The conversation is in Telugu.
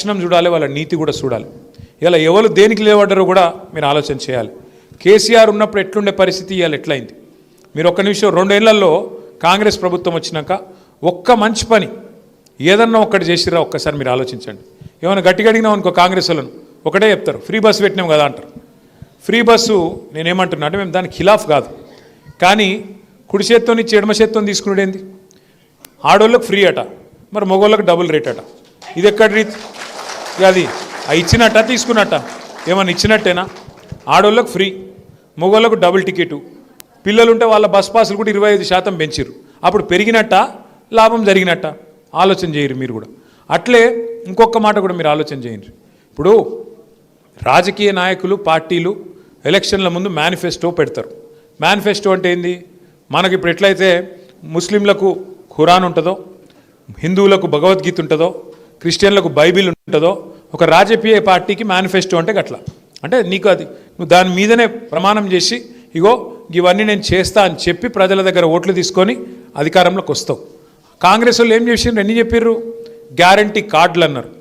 లక్షణం చూడాలి వాళ్ళ నీతి కూడా చూడాలి. ఇలా ఎవరు దేనికి లేవడ్డారో కూడా మీరు ఆలోచన చేయాలి. కేసీఆర్ ఉన్నప్పుడు ఎట్లుండే పరిస్థితి ఇవాళ ఎట్లయింది? మీరు ఒక్క నిమిషం రెండేళ్ళలో కాంగ్రెస్ ప్రభుత్వం వచ్చినాక ఒక్క మంచి పని ఏదన్నా ఒక్కటి చేసిరా ఒక్కసారి మీరు ఆలోచించండి. ఏమైనా గట్టిగడిగినాం అనుకో కాంగ్రెస్ వాళ్ళను ఒకటే చెప్తారు ఫ్రీ బస్సు పెట్టినాం కదా అంటారు. ఫ్రీ బస్సు నేనేమంటున్నా అంటే మేము దానికి ఖిలాఫ్ కాదు. కానీ కుడి చేత్తో నుంచి ఎడమ చేత్తో తీసుకునేది ఆడోళ్ళకి ఫ్రీ అట మరి మగోళ్ళకి డబుల్ రేట్ అట. ఇది ఎక్కడ రీతి? ఇక అది ఆ ఇచ్చినట్ట తీసుకున్నట్ట. ఏమన్నా ఇచ్చినట్టేనా? ఆడవాళ్ళకు ఫ్రీ మగవాళ్ళకు డబుల్ టికెట్. పిల్లలు ఉంటే వాళ్ళ బస్ పాసులు కూడా ఇరవై ఐదు శాతం పెంచిర్రు. అప్పుడు పెరిగినట్ట లాభం జరిగినట్ట? ఆలోచన చేయరు మీరు కూడా. అట్లే ఇంకొక మాట కూడా మీరు ఆలోచన చేయండి. ఇప్పుడు రాజకీయ నాయకులు పార్టీలు ఎలక్షన్ల ముందు మేనిఫెస్టో పెడతారు. మేనిఫెస్టో అంటే ఏంది? మనకి ఇప్పుడు ఎట్లయితే ముస్లింలకు ఖురాన్ ఉంటుందో హిందువులకు భగవద్గీత ఉంటుందో క్రిస్టియన్లకు బైబిల్ ఉంటుందో ఒక రాజకీయ పార్టీకి మేనిఫెస్టో అంటే గట్ల. అంటే నీకు అది నువ్వు దాని మీదనే ప్రమాణం చేసి ఇగో ఇవన్నీ నేను చేస్తా అని చెప్పి ప్రజల దగ్గర ఓట్లు తీసుకొని అధికారంలోకి వస్తావు. కాంగ్రెస్ వాళ్ళు ఏం చేసిండ్రు? ఎన్ని చెప్పిర్రు? గ్యారంటీ కార్డులు అన్నారు.